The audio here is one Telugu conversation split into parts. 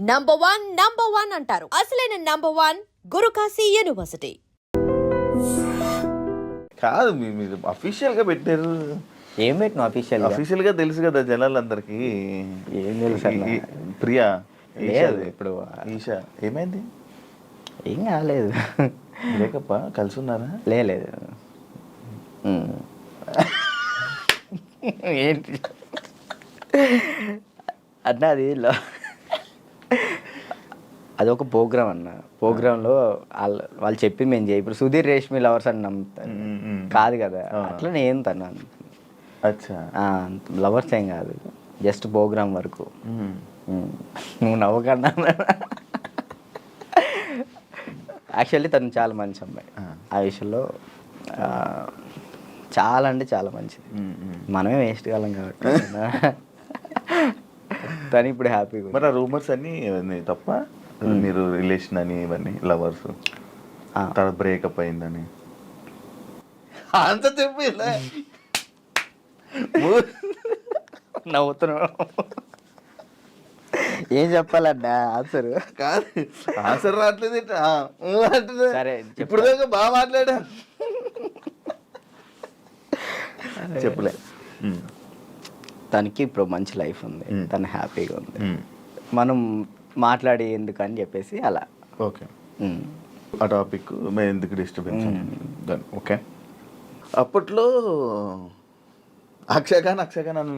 నంబర్ వన్ నంబర్ వన్ అంటారు. అసలైన నంబర్ వన్ గురుకాశీ యూనివర్సిటీ కాదు మీ- మీరు అఫీషియల్గా పెట్టారు. ఏం పెట్టిన అఫీషియల్ అఫీషియల్గా తెలుసు కదా జనాలందరికి. ఏం తెలుసు అన్న? ఈ- ఈ- ప్రియా లేదు. ఇప్పుడు. ఈషా ఏమైంది? ఏం కాలేదు. బ్రేకప్ కలిసి ఉన్నారా లే- లేదు. ఉమ్. ఏంటి? అన్న అది లో- అది ఒక ప్రోగ్రామ్ అన్న. ప్రోగ్రాంలో వాళ్ళు వాళ్ళు చెప్పి మేము చేయ. ఇప్పుడు సుధీర్ రేష్మి లవర్స్ అని నమ్ముతాను. కాదు కదా? అట్లా నేను తను అచ్చా. లవర్స్ ఏం కాదు. జస్ట్ ప్రోగ్రామ్ వరకు. నువ్వు నవ్వకన్నా. యాక్చువల్లీ తను చాలా మంచి అమ్మాయి. ఆ. విషయంలో చాలా అంటే చాలా మంచిది. మనమే వేస్ట్ కాలం కాబట్టి. తను ఇప్పుడు హ్యాపీగా. మరి రూమర్స్ అన్ని తప్ప? మీరు రిలేషన్ అని ఇవన్నీ లవర్స్ ఆ. తర్వాత బ్రేకప్ అయిందని. అంత చెప్పు ఇలా. నవ్వుతున్నావు ఏం చెప్పాలన్నా ఆన్సర్ కాదు. ఆన్సర్ రావట్లేదు. సరే. ఇప్పుడు దాకా బాగా మాట్లాడా? చెప్పులే. ఉమ్, తనకి ఇప్పుడు మంచి లైఫ్ ఉంది. ఉమ్. తను హ్యాపీగా ఉంది. మనం మాట్లాడి ఎందుకు అని చెప్పేసి అలా. ఓకే. ఆ టాపిక్ మేము ఎందుకు డిస్టర్బెన్స్ ఓకే అప్పట్లో అక్షయ్ ఖాన్ అని.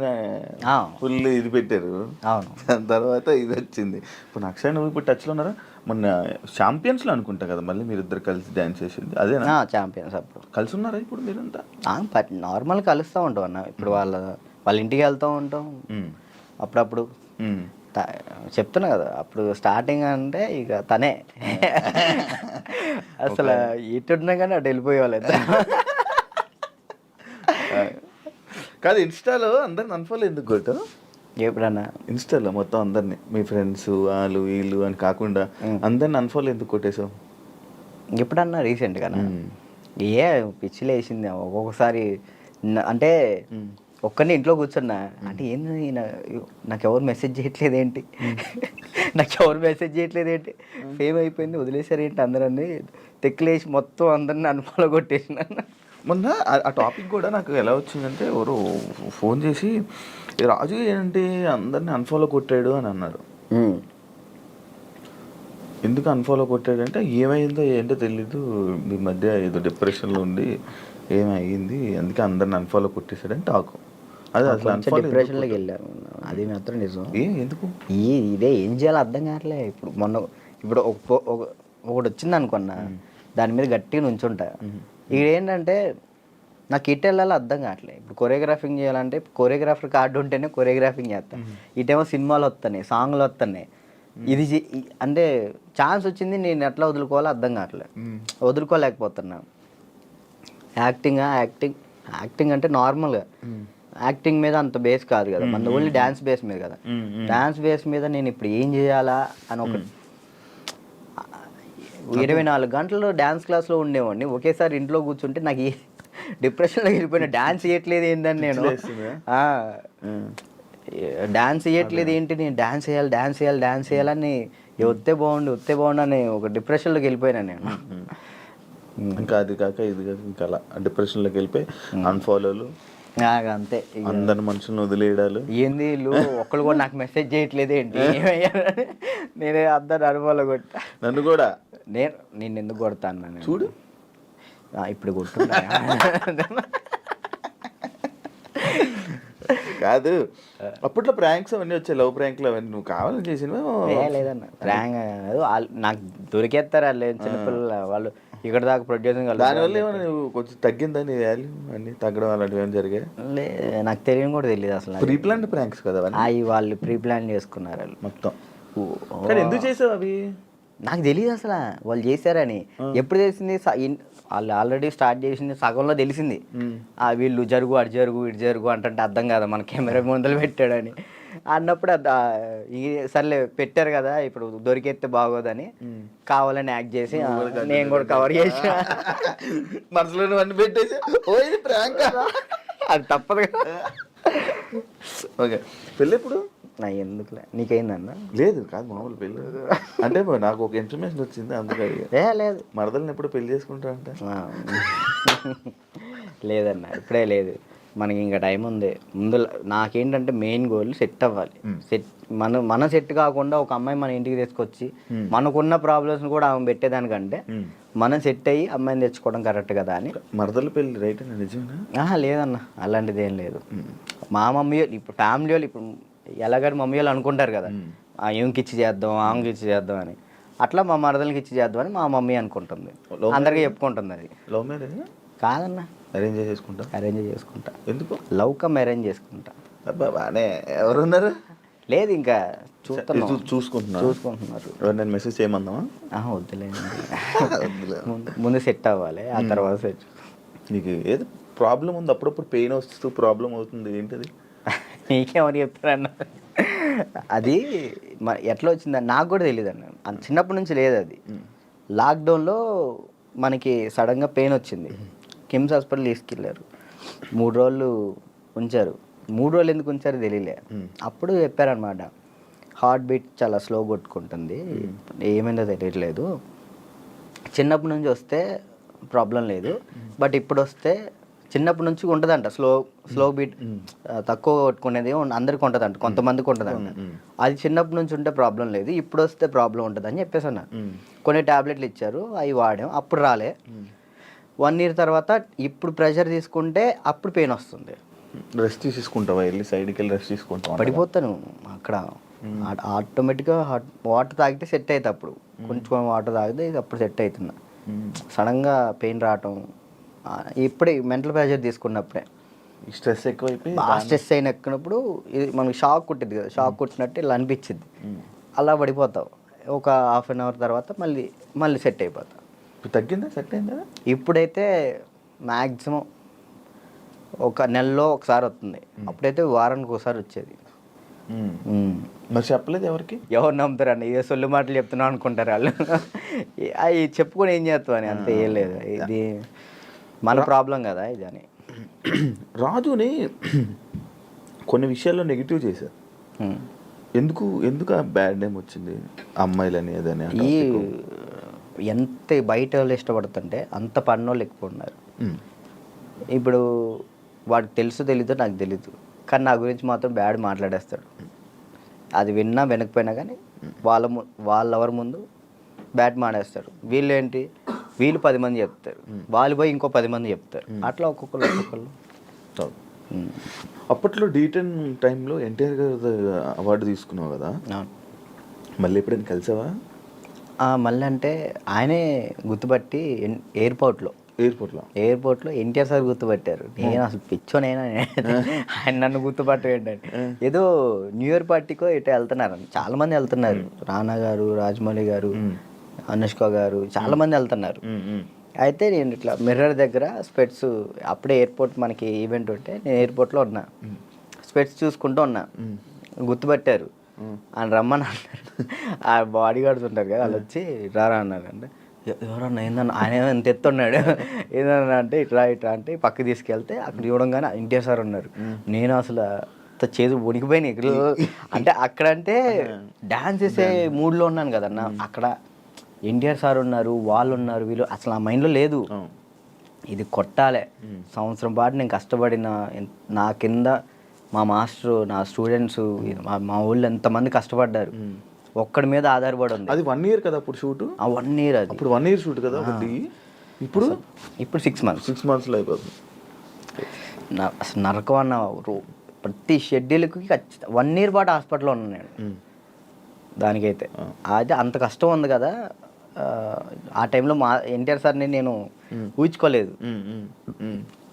ఫుల్ ఇది పెట్టారు. అవును. దాని తర్వాత ఇది వచ్చింది. ఇప్పుడు అక్షయ్ నువ్వు ఇప్పుడు టచ్లో ఉన్నారా? మొన్న ఛాంపియన్స్లో అనుకుంటా కదా మళ్ళీ మీరు ఇద్దరు కలిసి డ్యాన్స్ చేసింది. అదేనా? ఛాంపియన్స్ అప్పుడు. కలిసి ఉన్నారా ఇప్పుడు మీరంతా? నార్మల్ కలుస్తూ ఉంటాం అన్న. ఇప్పుడు వాళ్ళ వాళ్ళ ఇంటికి వెళ్తూ ఉంటాం. అప్పుడప్పుడు. చెప్తున్నా కదా అప్పుడు స్టార్టింగ్ అంటే ఇక తనే. అసలు ఇటున్నా కానీ అటు వెళ్ళిపోయేవాళ్ళు. కాదు ఇన్స్టాలో అందరిని అన్ఫాలో ఎందుకు కొట్టు ఎప్పుడన్నా. ఇన్స్టాలో మొత్తం అందరిని మీ ఫ్రెండ్స్ వాళ్ళు వీళ్ళు అని కాకుండా అందరిని అన్ఫాలో ఎందుకు కొట్టేశావు? ఎప్పుడన్నా రీసెంట్గా. ఏ పిచ్చి లేచింది ఒక్కొక్కసారి అంటే ఒక్కరిని ఇంట్లో కూర్చున్నా. అంటే ఏంది నాకు ఎవరు మెసేజ్ చేయట్లేదు ఏంటి నాకు ఎవరు మెసేజ్ చేయట్లేదు ఏంటి ఫేమ్ అయిపోయింది వదిలేసారు ఏంటి అందరన్నీ? తెక్కులేసి మొత్తం అందరిని అనుఫాలో కొట్టేసిన. మొన్న ఆ- టాపిక్ కూడా నాకు ఎలా వచ్చిందంటే ఎవరు ఫోన్ చేసి "ఈ రాజు ఏంటి అందరిని అన్ఫాలో కొట్టాడు అని అన్నారు. ఎందుకు అన్ఫాలో కొట్టాడంటే ఏమైందో ఏంటో తెలీదు ఈ మధ్య ఏదో డిప్రెషన్లో ఉండి ఏమైంది అందుకే అందరిని అన్ఫాలో కొట్టేశాడని టాక్ డిప్రెషన్లోకి వెళ్ళారు. అది మాత్రం నిజం. ఎందుకు? ఈ ఇదే ఏం చేయాలో అర్థం కావట్లే. ఇప్పుడు మొన్న ఇప్పుడు ఒకటి వచ్చింది అనుకున్నా. దాని మీద గట్టిగా నుంచుంటా. ఇక్కడ ఏంటంటే నాకు ఇటు వెళ్ళాలో అర్థం కావట్లే. ఇప్పుడు కొరియోగ్రాఫింగ్ చేయాలంటే కొరియోగ్రాఫర్ కార్డు ఉంటేనే కొరియోగ్రాఫింగ్ చేస్తా. ఇటేమో సినిమాలు వస్తున్నాయి సాంగ్లు వస్తున్నాయి. ఇది అంటే ఛాన్స్ వచ్చింది నేను ఎట్లా వదులుకోవాలో అర్థం కావట్లే. వదులుకోలేకపోతున్నా. యాక్టింగ్ యాక్టింగ్ యాక్టింగ్ అంటే నార్మల్గా యాక్టింగ్ మీద అంత బేస్ కాదు కదా. మన ఓన్లీ డ్యాన్స్ బేస్ మీద కదా. డ్యాన్స్ బేస్ మీద నేను ఇప్పుడు ఏం చేయాలా అని ఒక ఇరవై నాలుగు గంటలు డ్యాన్స్ క్లాస్లో ఉండేవాడిని. ఒకేసారి ఇంట్లో కూర్చుంటే నాకు డిప్రెషన్లో వెళ్ళిపోయిన డ్యాన్స్ చేయట్లేదు ఏందని నేను? డాన్స్ చేయట్లేదు ఏంటి? నేను డాన్స్ చేయాలి డాన్స్ చేయాలి డాన్స్ చేయాలని "ఏ వస్తే బాగుండు వస్తే బాగుండు అని ఒక డిప్రెషన్లోకి వెళ్ళిపోయినా నేను. ఇంకా అది కాక ఇది కాక ఇంకా అలా. డిప్రెషన్లోకి వెళ్ళిపోయి అన్ఫాలోలు నాకు అంతే ఇక. అందరి మనుషులను వదిలేయడాలు? ఏంది వీళ్ళు? ఒక్కళ్ళు కూడా నాకు మెసేజ్ చేయట్లేదు ఏంటి? నేనే అందరు అనుభవాలు కొట్టా. నన్ను కూడా? నేను నేను ఎందుకు కొడతాను నేను చూడు. ఆ, ఇప్పుడు కొట్టున్నా కాదు. అప్పట్లో ప్రాంక్స్ అవన్నీ వచ్చాయి లవ్ ప్రాంక్లు అవన్నీ. నువ్వు కావాలని చేసినవా లేదన్న. ప్రాంక్. వాళ్ళు నాకు దొరికేస్తారు వాళ్ళు చిన్నపిల్లలు వాళ్ళు ఇక్కడ దాకా ప్రొడ్యూసింగ్ దానివల్ల ఏమైనా నువ్వు కొంచెం తగ్గిందా నీ వాల్యూ అన్ని తగ్గడం అలాంటివి ఏమైనా జరిగాయి లే నాకు తెలియని కూడా తెలియదు అసలు ప్రీ ప్లాన్ ప్రాంక్స్ కదా అవి వాళ్ళు ప్రీ ప్లాన్ చేసుకున్నారు వాళ్ళు. మొత్తం. కానీ ఎందుకు చేసావు అవి? నాకు తెలియదు అసలు. వాళ్ళు చేశారని. ఎప్పుడు తెలిసింది? వాళ్ళు ఆల్రెడీ స్టార్ట్ చేసింది సగంలో తెలిసింది. ఆ వీళ్ళు జరుగు అటు జరుగు ఇటు జరుగు అంటే అర్థం కదా. మన కెమెరా ముందలు పెట్టాడని. అన్నప్పుడు ఈ సర్లే పెట్టారు కదా ఇప్పుడు దొరికేస్తే బాగోదని కావాలని యాక్ట్ చేసి నేను కూడా కవర్ చేసి మనసులో అన్ని పెట్టేసి ఓ ఇది ప్రాంక్. అది తప్పదు కదా. ఓకే. పెళ్ళి ఎప్పుడు? నా ఎందుకులే. నీకైందన్న లేదు కాదు మామూలు పెళ్ళి. అంటే నాకు ఒక ఇన్ఫర్మేషన్ వచ్చింది అందుకే. ఏ లేదు. మరదల్ని ఎప్పుడు పెళ్ళి చేసుకుంటా అంటే. లేదన్న ఇప్పుడే లేదు. మనకి ఇంకా టైం ఉంది. ముందు నాకేంటంటే మెయిన్ గోల్ సెట్ అవ్వాలి. సెట్ మన మన సెట్ కాకుండా ఒక అమ్మాయి మన ఇంటికి తీసుకొచ్చి మనకున్న ప్రాబ్లమ్స్ కూడా ఆమె పెట్టేదానికంటే మనం సెట్ అయ్యి అమ్మాయిని తెచ్చుకోవడం కరెక్ట్ కదా అని. మరదల పెళ్ళి రైట్ నిజమేనా? ఆహా లేదన్న. అలాంటిది ఏం లేదు. మా మమ్మీ వాళ్ళు ఇప్పుడు ఫ్యామిలీ వాళ్ళు ఇప్పుడు ఎలాగని మమ్మీ వాళ్ళు అనుకుంటారు కదా. ఆ ఈమెకి ఇచ్చి చేద్దాం ఆమెకి ఇచ్చి చేద్దాం అని. అట్లా మా మరదలకి ఇచ్చి చేద్దాం అని మా మమ్మీ అనుకుంటుంది. అందరికీ చెప్పుకుంటుంది అది. కాదన్న. అరేంజ్ చేసుకుంటా. అరేంజ్ చేసుకుంటా. ఎందుకు? లవ్ కమ్ అరేంజ్ చేసుకుంటా బానే ఎవరున్నారు? లేదు ఇంకా చూస్తున్నాం. చూసుకుంటున్నారు? ఎవరు నేను మెసేజ్ చేయమందామా? ఆహా, వద్దులేండి. వద్దులే. ముందు- సెట్ అవ్వాలి ఆ తర్వాత సెట్ నీకు ఏదో ప్రాబ్లం ఉంది? అప్పుడప్పుడు పెయిన్ వస్తూ ప్రాబ్లం అవుతుంది. ఏంటది? నీకేమని చెప్పారన్న అది ఎట్లా వచ్చిందని నాకు కూడా తెలియదు అన్న చిన్నప్పటి నుంచి లేదు అది. లాక్డౌన్లో మనకి సడన్గా పెయిన్ వచ్చింది. కిమ్స్ హాస్పిటల్ తీసుకెళ్ళారు మూడు రోజులు ఉంచారు. మూడు రోజులు ఎందుకు ఉంచారో తెలియలే. అప్పుడు చెప్పారనమాట హార్ట్ బీట్ చాలా స్లో కొట్టుకుంటుంది. ఏమైందో తెలియట్లేదు. చిన్నప్పటి నుంచి వస్తే ప్రాబ్లం లేదు. బట్ ఇప్పుడు వస్తే చిన్నప్పటి నుంచి ఉంటుందంట. స్లో స్లో బీట్ తక్కువ కొట్టుకునేది అందరికి ఉంటుందంట. కొంతమందికి ఉంటుందంట. అది చిన్నప్పటి నుంచి ఉంటే ప్రాబ్లం లేదు. ఇప్పుడు వస్తే ప్రాబ్లం ఉంటుంది అని చెప్పేసి అన్నారు. కొన్ని టాబ్లెట్లు ఇచ్చారు. అవి వాడాం. అప్పుడు రాలే. వన్ ఇయర్ తర్వాత ఇప్పుడు ప్రెషర్ తీసుకుంటే అప్పుడు పెయిన్ వస్తుంది. రెస్ట్ తీసుకుంటావా వెళ్ళి సైడ్కి వెళ్ళి రెస్ట్ తీసుకుంటావా? పడిపోతాను అక్కడ. ఆటోమేటిక్గా హాట్ వాటర్ తాగితే సెట్ అవుతుంది అప్పుడు. కొంచెం వాటర్ తాగితే ఇది అప్పుడు సెట్ అవుతున్నా సడన్గా పెయిన్ రావటం ఇప్పుడే మెంటల్ ప్రెషర్ తీసుకున్నప్పుడే. స్ట్రెస్ ఎక్కువైపోయి స్ట్రెస్ అయిన ఎక్కినప్పుడు ఇది మనకి షాక్ కుట్టింది కదా షాక్ కుట్టినట్టు ఇలా అనిపించింది అలా పడిపోతావు. ఒక హాఫ్ అన్ అవర్ తర్వాత మళ్ళీ మళ్ళీ సెట్ అయిపోతావు. ఇప్పుడు తగ్గిందా? సెట్ అయిందా ఇప్పుడైతే మ్యాక్సిమం ఒక నెలలో ఒకసారి వస్తుంది. అప్పుడైతే వారానికి ఒకసారి వచ్చేది. మరి చెప్పలేదు ఎవరికి? ఎవరు నమ్ముతారండి? ఏ సొల్లు మాటలు చెప్తున్నావు అనుకుంటారు వాళ్ళు? అవి చెప్పుకొని ఏం చేస్తావు అని అంతే ఏం లేదు. ఇది మన ప్రాబ్లం కదా ఇది అని. రాజుని కొన్ని విషయాల్లో నెగిటివ్ చేశారు. ఎందుకు ఎందుకు ఆ బ్యాడ్ నేమ్ వచ్చింది? అమ్మాయిలని ఏదని ఈ? ఎంత బయట వాళ్ళు ఇష్టపడుతుంటే అంత పన్నోళ్ళు ఎక్కువ ఉన్నారు. ఇప్పుడు వాడికి తెలుసు తెలీదో నాకు తెలీదు. కానీ నా గురించి మాత్రం బ్యాడ్ మాట్లాడేస్తాడు. అది విన్నా వినకపోయినా కానీ వాళ్ళ ము- వాళ్ళ ఎవరి ముందు బ్యాడ్ మాడేస్తాడు వీళ్ళు ఏంటి వీళ్ళు పది మంది చెప్తారు. వాళ్ళు పోయి ఇంకో పది మంది చెప్తారు. అట్లా ఒక్కొక్కరు ఒక్కొక్కరు. అప్పట్లో డీ టెన్ టైంలో ఎన్టీఆర్ గారు అవార్డు తీసుకున్నావు కదా. మళ్ళీ ఎప్పుడైనా కలిసావా? మళ్ళీ అంటే ఆయనే గుర్తుపట్టి ఎయిర్పోర్ట్లో. ఎయిర్పోర్ట్లో. ఎయిర్పోర్ట్లో ఎన్టీఆర్ సార్ గుర్తుపట్టారు. నేను? అసలు పిచ్చోనైనా? ఆయన నన్ను గుర్తుపట్ట ఏదో న్యూ ఇయర్ పార్టీకో ఇటు వెళ్తున్నారు. చాలా మంది వెళ్తున్నారు రానా గారు రాజమౌళి గారు అనుష్క గారు చాలా మంది వెళ్తున్నారు. అయితే నేను ఇట్లా మిర్రర్ దగ్గర స్పెట్స్ అప్పుడే ఎయిర్పోర్ట్ మనకి ఈవెంట్ ఉంటే నేను ఎయిర్పోర్ట్లో ఉన్నా. స్పెట్స్ చూసుకుంటూ ఉన్నా. గుర్తుపట్టారు. ఆయన రమ్మని అన్నారు. ఆ బాడీ గార్డ్స్ ఉంటారు కదా వాళ్ళు వచ్చి రారా అన్నారు అంటే "ఎ- ఎవరన్నా ఏందన్నా ఆయన ఏమో ఎంత ఎత్తున్నాడు? ఏందన్నా అంటే ఇట్లా ఇట్లా అంటే పక్కకి తీసుకెళ్తే అక్కడ చూడంగానే ఎన్టీఆర్ సార్ ఉన్నారు. నేను అసలు అంత చేదు ఇక్కడ. అంటే అక్కడ అంటే డాన్స్ చేసే మూడ్లో ఉన్నాను కదన్న. అక్కడ ఎన్టీఆర్ సార్ ఉన్నారు వాళ్ళు ఉన్నారు వీళ్ళు అసలు ఆ మైండ్లో లేదు. ఇది కొట్టాలే. సంవత్సరం పాటు నేను కష్టపడిన నా కింద మా మాస్టర్ నా స్టూడెంట్స్ మా ఊళ్ళో ఎంతమంది కష్టపడ్డారు. ఒక్కడి మీద ఆధారపడి ఉంది. అది వన్ ఇయర్ కదా అప్పుడు షూట్? ఆ వన్ ఇయర్ అది. అప్పుడు వన్ ఇయర్ షూట్ కదా ఒకటి. ఇప్పుడు? ఇప్పుడు సిక్స్ మంత్స్ సిక్స్ మంత్స్లో అయిపోతుంది. అసలు నరకం అన్న ప్రతి షెడ్యూల్కి ఖచ్చితంగా వన్ ఇయర్ పాటు హాస్పిటల్లో ఉన్నాను నేను. దానికైతే. అది అంత కష్టం ఉంది కదా ఆ, టైంలో మా ఎన్టీఆర్ సార్ని నేను ఊహించుకోలేదు.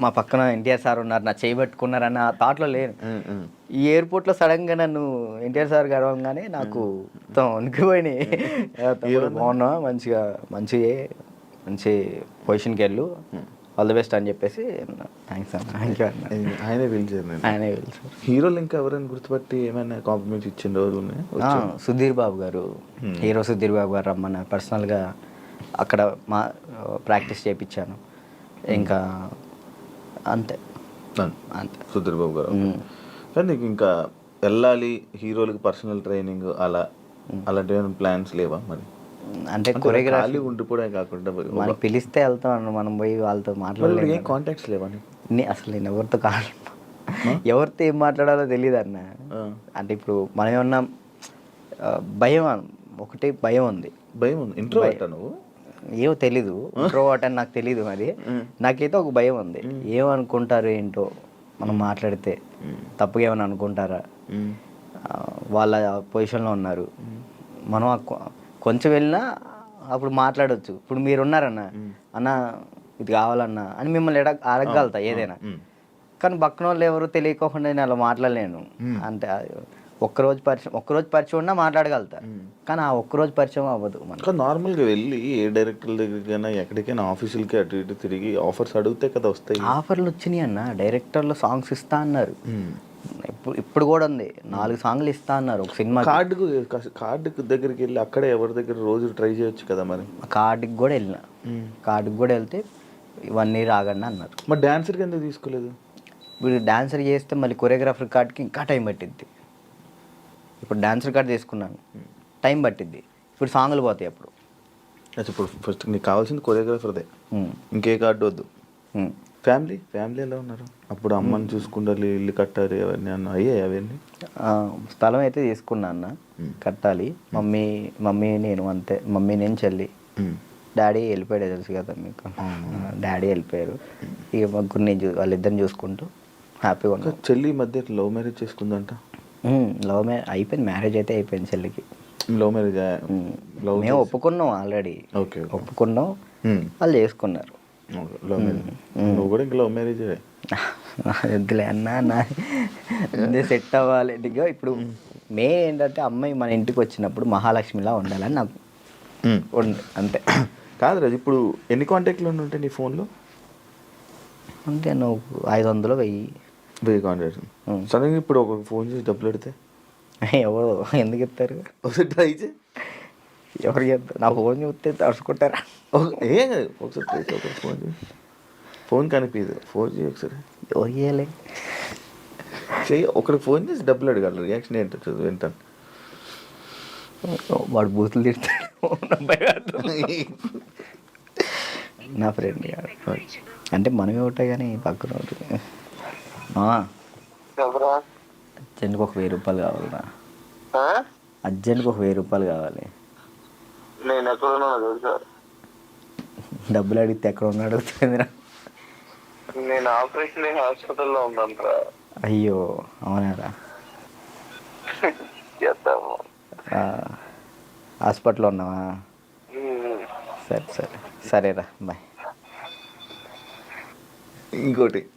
మా పక్కన ఎన్టీఆర్ సార్ ఉన్నారు నా చేయి పట్టుకున్నారన్న థాట్లో లేను. ఉమ్. ఈ ఎయిర్పోర్ట్లో సడన్గా నన్ను ఎన్టీఆర్ సార్ గడవగానే నాకు మొత్తం వణికిపోయినాయి. బాగున్నా మంచిగా మంచి మంచి పొజిషన్కి వెళ్ళు. ఆల్ ది బెస్ట్ అని చెప్పేసి థ్యాంక్స్ అన్న. థ్యాంక్ యూ అన్న. ఆయన- ఆయనే పిలిచారు హీరోలు ఇంకా ఎవరైనా గుర్తుపట్టి ఏమైనా కాంప్లిమెంట్స్ ఇచ్చిన రోజులు ఆ, సుధీర్ బాబు గారు. హీరో సుధీర్ బాబు గారు రమ్మన్నారు. పర్సనల్గా అక్కడ మా ప్రాక్టీస్ చేయించాను ఇంకా అంతే. అంతే. సుధీర్ బాబు గారు. కానీ నీకు ఇంకా వెళ్ళాలి హీరోలకి పర్సనల్ ట్రైనింగ్ అలా అలాంటి ప్లాన్స్ లేవా మరి? అంటే కొరియోగ్రాఫీ ఉండిపోవడం కాకుండా మనకి పిలిస్తే వెళ్తాం అన్న మనం పోయి వాళ్ళతో మరి మాట్లాడలేదు ఏం కాంటాక్ట్స్ లేవా అసలు నేను ఎవరితో కాదు. ఎవరితో ఏం మాట్లాడాలో తెలియదు అన్న. అంటే ఇప్పుడు మనం ఏమన్నా భయం ఒకటి భయం ఉంది. భయం ఉంది. ఇంట్రో నువ్వు? ఏమో తెలీదు. ఇంట్రోవర్ట్ అని నాకు తెలీదు మరి. నాకైతే ఒక భయం ఉంది. ఏమనుకుంటారు ఏంటో మనం మాట్లాడితే తప్పుగా ఏమైనా అనుకుంటారా? వాళ్ళ పొజిషన్లో ఉన్నారు. మనం కొంచెం వెళ్ళినా అప్పుడు మాట్లాడొచ్చు. ఇప్పుడు మీరు ఉన్నారన్న అన్న ఇది కావాలన్నా అని మిమ్మల్ని ఎడ అడగగలుగుతా ఏదైనా. కానీ పక్కన వాళ్ళు ఎవరు తెలియకోకుండా నేను అలా మాట్లాడలేను. అంటే ఒక్కరోజు పరిచయం ఒక్కరోజు పరిచయం ఉన్నా మాట్లాడగలుగుతా కానీ ఆ ఒక్కరోజు పరిచయం అవ్వదు మనకి. నార్మల్గా వెళ్ళి ఏ డైరెక్టర్ దగ్గరికైనా ఎక్కడికైనా ఆఫీసులకి అటు ఇటు తిరిగి ఆఫర్స్ అడిగితే కదా వస్తాయి. ఆఫర్లు వచ్చినాయి అన్న. డైరెక్టర్లు సాంగ్స్ ఇస్తా అన్నారు. ఇప్పుడు ఇప్పుడు కూడా ఉంది. నాలుగు సాంగ్లు ఇస్తా అన్నారు ఒక సినిమా కార్డుకు కార్డుకు దగ్గరికి వెళ్ళి అక్కడే ఎవరి దగ్గర రోజు ట్రై చేయొచ్చు కదా మరి? కార్డుకి కూడా వెళ్ళిన. కార్డుకి కూడా వెళ్తే వన్ ఇయర్ ఆగండి అన్నారు. మరి డాన్సర్కి ఎందుకు తీసుకోలేదు? ఇప్పుడు డాన్సర్ చేస్తే మళ్ళీ కొరియోగ్రాఫర్ కార్డ్కి ఇంకా టైం పట్టిద్ది. ఇప్పుడు డాన్సర్ కార్డ్ తీసుకున్నాను. టైం పట్టిద్ది. ఇప్పుడు సాంగ్లు పోతాయి అప్పుడు. అచ్చా ఇప్పుడు ఫస్ట్ నీకు కావాల్సింది కొరియోగ్రాఫర్దే ఉమ్, ఇంకే కార్డు వద్దు. ఫ్యామిలీ ఫ్యామిలీ ఎలా ఉన్నారు? అప్పుడు అమ్మని చూసుకుండాలి ఇల్లు కట్టాలి అవన్నీ అన్న అయ్యాయి అవన్నీ? స్థలం అయితే తీసుకున్నా అన్న. కట్టాలి. మమ్మీ మమ్మీ నేను అంతే. మమ్మీ నేను చెల్లి. డాడీ వెళ్ళిపోయాడు తెలుసు కదా మీకు. డాడీ వెళ్ళిపోయారు. ఇక ముగ్గురు నేను చూ వాళ్ళిద్దరిని చూసుకుంటూ హ్యాపీగా చెల్లి మధ్య లవ్ మ్యారేజ్ చేసుకుందంట? లవ్ మ్యారేజ్ అయిపోయింది మ్యారేజ్ అయితే అయిపోయింది చెల్లికి. లవ్ మ్యారేజ్ లవ్ మేము ఒప్పుకున్నాం ఆల్రెడీ ఓకే ఒప్పుకున్నాం వాళ్ళు చేసుకున్నారు. లవ్ మ్యారేజ్ నువ్వు కూడా లవ్ మ్యారేజ్ వద్దులే అన్నా నా సెట్ అవ్వాలి. ఇదిగో ఇప్పుడు మే ఏంటంటే అమ్మాయి మన ఇంటికి వచ్చినప్పుడు మహాలక్ష్మిలా ఉండాలని నాకు అంతే. కాదు రాజు ఇప్పుడు ఎన్ని కాంటాక్ట్లు ఉంటాయి నీ ఫోన్లో అంతే నువ్వు ఐదు వందలు వెయ్యి. వెయ్యి మ్మ్. సడన్గా ఇప్పుడు ఒక ఫోన్ చేసి డబ్బులు పెడితే ఎవరు? ఎందుకు ఇస్తారు? ఒకసారి ట్రై చేయి. ఎవరు చెప్తారు నా ఫోన్ చూస్తే తడుచుకుంటారా? ఏం కాదు ఒకసారి ట్రై చేయి ఫోన్ చేయి. ఫోన్ కనిపించదు. ఫోన్ చేయి ఒకసారి. ఎవరు చేయలే? చెయ్యి ఒకరికి ఫోన్ చేసి డబ్బులు అడగాలి. రియాక్షన్ ఏంటో వింటాను. వాడు బూతులు తిడతాడు. నా ఫ్రెండ్ అంటే మనమే ఒకటే కానీ పక్కన ఎవరా అర్జెంట్కి ఒక వెయ్యి రూపాయలు కావాలరా? అర్జెంట్కి ఒక వెయ్యి రూపాయలు కావాలి. నేను ఎక్కడున్నాను తెలుసా? డబ్బులు అడిగితే ఎక్కడ ఉన్నాడు అడుగుతుందిరా నేను ఆపరేషన్ హాస్పిటల్లో ఉన్నానురా. అయ్యో అవునారా? చేద్దాము. హాస్పిటల్లో ఉన్నావా. సరే సరే. సరేరా బాయ్. ఇంకోటి.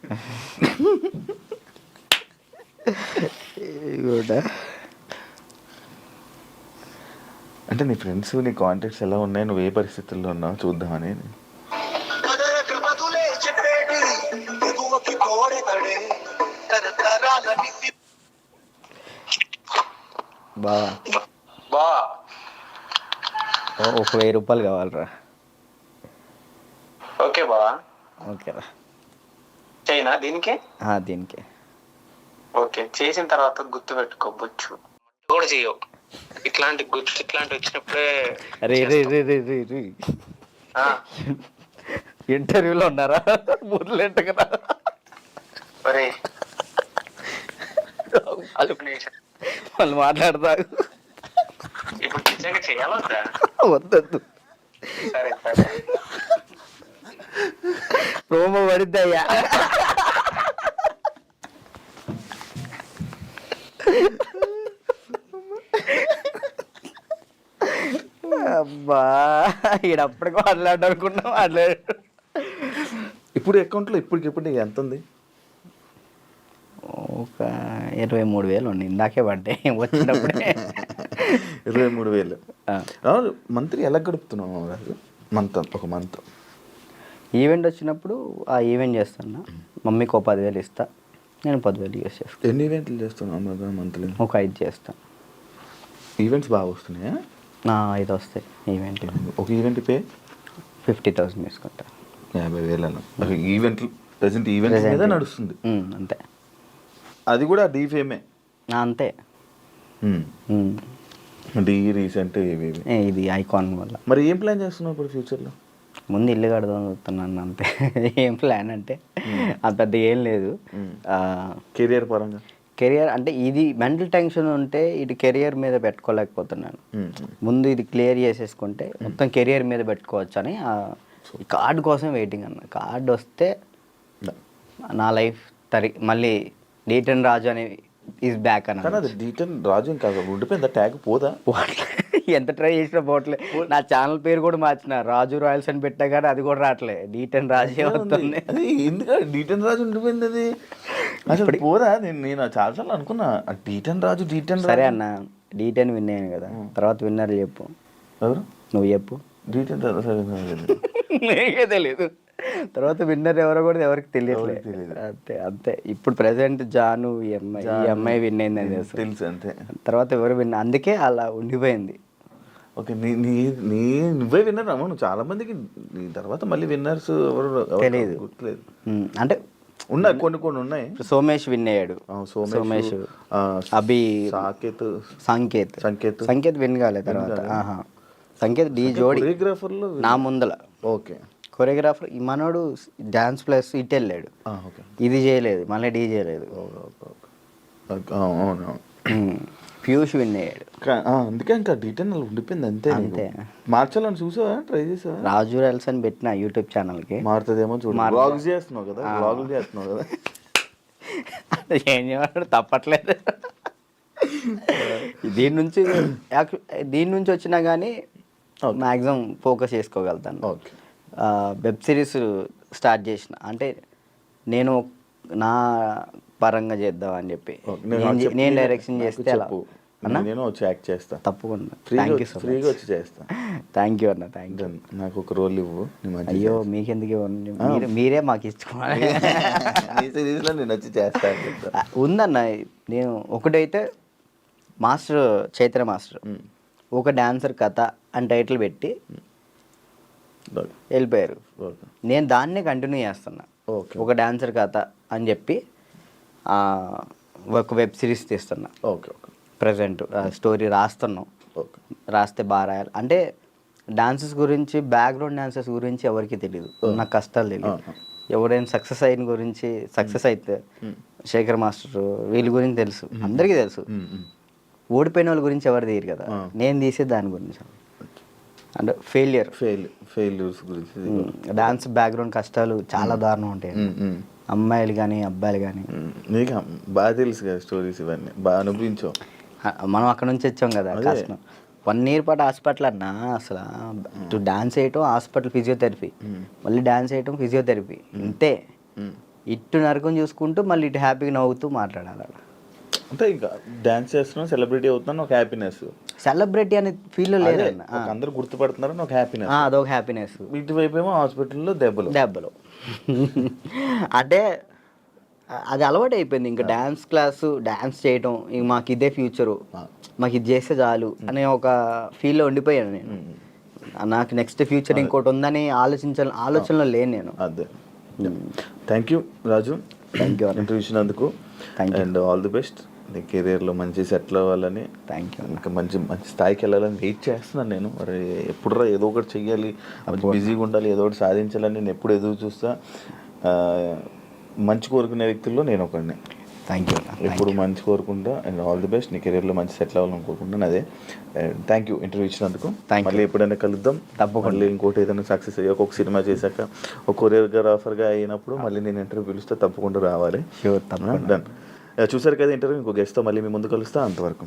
అంటే నీ ఫ్రెండ్స్ నీ కాంటాక్ట్స్ ఎలా ఉన్నాయి? నువ్వు ఏ పరిస్థితుల్లో ఉన్నావు? చూద్దామని. బా. ఒక వెయ్యి రూపాయలు కావాలరా. ఓకే బా. ఓకేరా. చైనా దీనికి? దీనికి. ఓకే చేసిన తర్వాత గుర్తు పెట్టుకోవచ్చు కూడా చేయవు ఇట్లాంటి గుర్తు ఇట్లాంటి వచ్చినప్పుడే రే రే రే రే రే ఇంటర్వ్యూలో ఉన్నారా? కదా ఒరే వాళ్ళు మాట్లాడతారు. ఇప్పుడు నిజంగా చేయాలొద్దా వద్దొద్దు సరే సరే. రోమ పడిద్దయ్యా. అబ్బా ఈడప్పటికి మాట్లాడు అనుకున్నా మాట్లాడు ఇప్పుడు అకౌంట్లో ఇప్పటికి ఇప్పుడు నీకు ఎంత ఉంది? ఒక ఇరవై మూడు వేలు ఉండి ఇందాకే పడ్డాయి వచ్చినప్పుడే. ఇరవై మూడు వేలు. మంత్లీ ఎలా గడుపుతున్నావు రాజు? మంత్ ఒక మంత్. ఈవెంట్ వచ్చినప్పుడు ఆ ఈవెంట్ చేస్తాను మమ్మీకి ఒక పదివేలు ఇస్తా. నేను పదివేలు యూస్ చేస్తాను ఎన్ని ఈవెంట్లు చేస్తున్నావు మంత్లీ? ఒక ఐదు చేస్తాను ఈవెంట్స్ బాగా వస్తున్నాయా? నా ఐదు వస్తాయి ఈవెంట్ ఒక ఈవెంట్ పే? ఫిఫ్టీ థౌసండ్ తీసుకుంటా. యాభై వేల ఈవెంట్లు ప్రజెంట్ ఈవెంట్స్ మీద. నడుస్తుంది. అంతే. అది కూడా డీఫేమే. ఆ, అంతే. ఈ రీసెంట్ ఇది ఐకాన్ వల్ల. మరి ఏం ప్లాన్ చేస్తున్నావు ఇప్పుడు ఫ్యూచర్లో? ముందు ఇల్లు కడదాం చూస్తున్నాను అంతే. ఏం ప్లాన్ అంటే అంత పెద్ద ఏం లేదు. కెరియర్ పరంగా? కెరియర్ అంటే ఇది మెంటల్ టెన్షన్ ఉంటే ఇటు కెరియర్ మీద పెట్టుకోలేకపోతున్నాను. ఉమ్, ముందు ఇది క్లియర్ చేసేసుకుంటే మొత్తం కెరియర్ మీద పెట్టుకోవచ్చు అని కార్డు కోసం వెయిటింగ్ అన్న. కార్డు వస్తే. నా లైఫ్ తరి మళ్ళీ డీటన్ రాజు అని ఈజ్ బ్యాక్ కానీ అన్న అది డీటెయిల్ రాజు ఇంకా ఉండిపోయిందా. ట్యాగ్ పోదా? ఎంత ట్రై చేసినా పోవట్లే నా ఛానల్ పేరు కూడా మార్చిన. రాజు రాయల్స్ అని పెట్టా కానీ అది కూడా రావట్లే. డీటెన్ రాజే వస్తుంది అది ఎందుకు డీటెన్ రాజు ఉండిపోయింది అది? అసలు పోదా? నేను నేను చాలాసార్లు అనుకున్నా. డీటెన్ రాజు డీటెన్ సరే అన్న. డీటెన్ విన్ అయ్యాను కదా. తర్వాత విన్నర్ చెప్పు. ఎవరు? నువ్వు చెప్పు. డీటెన్ సరే నాకు తెలియదు. తెలియదు తర్వాత విన్నర్ ఎవరో కూడా ఎవరికి తెలియట్లేదు. తెలియదు. అంతే అంతే. ఇప్పుడు ప్రెసెంట్ జాను ఈ అమ్మాయి ఈ అమ్మాయి విన్ అయిందని తెలుసు. తెలుసు అంతే. తర్వాత ఎవరు విన్ అందుకే అలా ఉండిపోయింది. ఓకే నీ నీ నీ నువ్వే విన్నర్ అమ్మ నువ్వు చాలా మందికి నీ తర్వాత మళ్ళీ విన్నర్స్ ఎవరు తెలీదు. గుర్తులేదు. అంటే ఉన్నాయి కొన్ని కొన్ని ఉన్నాయి. సోమేష్ విన్ అయ్యాడు. సోమేష్ అభి సాకేత్ సంకేత్. సంకేత్. సంకేత్ విన్ కాలేదు తర్వాత. ఆహా. సంకేత్ డి జోడి కొరియోగ్రాఫర్లో నా ముందల. ఓకే. కొరియోగ్రాఫర్ ఈ మనోడు డాన్స్ ప్లస్ ఇటు వెళ్ళాడు. ఇది చేయలేదు మళ్ళీ డీ చేయలేదు. పీయూష్ విన్ అయ్యాడు. అందుకే ఇంకా డీటెయిల్ ఉండిపోయింది అంతే. అంతే. మార్చాలని చూసావా? ట్రై చేసావా? రాజు రెల్స్ అని పెట్టిన యూట్యూబ్ ఛానల్కి. మారుతుందేమో చూడు. బ్లాగ్స్ చేస్తున్నావు కదా బ్లాగులు చేస్తున్నావు కదా. ఏం చేయమంటాడు తప్పట్లేదు. దీని నుంచి దీని నుంచి వచ్చినా కానీ మ్యాక్సిమం ఫోకస్ చేసుకోగలుగుతాను. ఓకే. వెబ్ సిరీస్ స్టార్ట్ చేసిన అంటే నేను నా పరంగా చేద్దాం అని చెప్పి. నేను డైరెక్షన్ చేస్తే అలా నేను వచ్చి యాక్ట్ చేస్తా తప్పకుండా ఫ్రీగా థ్యాంక్ యూ వచ్చి- ఫ్రీగా వచ్చి చేస్తా థ్యాంక్ యూ అన్న థ్యాంక్ యూ. నాకు ఒక రోల్ ఇవ్వు అయ్యో మీకెందుకు ఇవ్వండి? మీరు మీరే మాకు ఇచ్చుకోవాలి సిరీస్లో నేను వచ్చి చేస్తా. ఉందన్న నేను ఒకటైతే మాస్టర్ చైత్ర మాస్టర్. ఒక డాన్సర్ కథ అని టైటిల్ పెట్టి. వెళ్ళిపోయారు. నేను దాన్నే కంటిన్యూ చేస్తున్నా. ఓకే. ఒక డాన్సర్ కథ అని చెప్పి ఒక వెబ్ సిరీస్ తీస్తున్నా. ఓకే ఓకే ప్రజెంట్ స్టోరీ రాస్తున్నాం. రాస్తే బాగా రాయాలి. అంటే డాన్సెస్ గురించి బ్యాక్గ్రౌండ్ డాన్సెస్ గురించి ఎవరికి తెలియదు నాకు కష్టాలు తెలియదు ఆహా. ఎవరైనా సక్సెస్ అయిన గురించి సక్సెస్ అయితే శేఖర్ మాస్టర్ వీళ్ళ గురించి తెలుసు. అందరికీ తెలుసు. ఓడిపోయిన వాళ్ళ గురించి ఎవరు తీయరు కదా. ఆ. నేను తీసే దాని గురించి. అంటే ఫెయిలియర్ ఫెయిల్ ఫెయిల్యూర్స్ గురించి డాన్స్ బ్యాక్గ్రౌండ్ కష్టాలు చాలా దారుణం ఉంటాయి. అమ్మాయిలు కానీ అబ్బాయిలు కానీ. నీకు బాగా తెలుసు కదా స్టోరీస్ ఇవన్నీ. బాగా అనుభవించావు. మనం అక్కడ నుంచి వచ్చాం కదా. కష్టం వన్ ఇయర్ పాటు హాస్పిటల్ అన్నా అసలు ఇటు డాన్స్ చేయటం హాస్పిటల్ ఫిజియోథెరపీ. మళ్ళీ డాన్స్ చేయటం ఫిజియోథెరపీ. ఇంతే. ఇటు నరకం చూసుకుంటూ మళ్ళీ ఇటు హ్యాపీగా నవ్వుతూ మాట్లాడాలి అంటే ఇంకా డాన్స్ చేస్తున్నావు సెలబ్రిటీ అవుతున్నాను ఒక హ్యాపీనెస్ సెలబ్రిటీ అనే ఫీల్ ఆ. అందరూ గుర్తుపడుతున్నారని ఒక హ్యాపీనెస్ అదొక హ్యాపీనెస్ ఇటువైపు ఏమో హాస్పిటల్లో దెబ్బలు. దెబ్బలు. అంటే అది అలవాటు అయిపోయింది. ఇంకా డ్యాన్స్ క్లాసు డ్యాన్స్ చేయటం ఇంక మాకు ఇదే ఫ్యూచరు మాకు ఇది చేస్తే చాలు అనే ఒక ఫీల్లో ఉండిపోయాను నేను. నాకు నెక్స్ట్ ఫ్యూచర్ ఇంకోటి ఉందని ఆలోచించాలి ఆలోచనలో లేను నేను. అదే. Thank you Raju Thank you. Interview ఇచ్చినందుకు. అండ్ ఆల్ ది బెస్ట్ నీ కెరీర్లో మంచి సెటిల్ అవ్వాలని థ్యాంక్ యూ ఇంకా మంచి మంచి స్థాయికి వెళ్ళాలని వెయిట్ చేస్తున్నాను నేను. మరి ఎప్పుడురా ఏదో ఒకటి చెయ్యాలి. బిజీగా ఉండాలి ఏదో ఒకటి సాధించాలని నేను ఎప్పుడు ఎదురు చూస్తా. మంచి కోరుకునే వ్యక్తుల్లో నేను ఒకడిని. థ్యాంక్ యూ ఎప్పుడు మంచి కోరుకుంటా అండ్ ఆల్ ది బెస్ట్. నీ కెరీర్లో మంచి సెటిల్ అవ్వాలని కోరుకుంటాను అదే. థ్యాంక్ యూ ఇంటర్వ్యూ ఇచ్చినందుకు. You. మళ్ళీ ఎప్పుడైనా కలుద్దాం. తప్పకుండా. ఇంకోటి ఏదైనా సక్సెస్ అయ్యాక ఒక సినిమా చేశాక ఒక కొరియోగ్రాఫర్గా అయినప్పుడు మళ్ళీ నేను ఇంటర్వ్యూ పిలిస్తే. తప్పకుండా రావాలి. డన్ చూసారు కదా ఇంటర్వ్యూ? ఇంకో గెస్ట్తో మళ్ళీ మీ ముందు కలుస్తా అంతవరకు.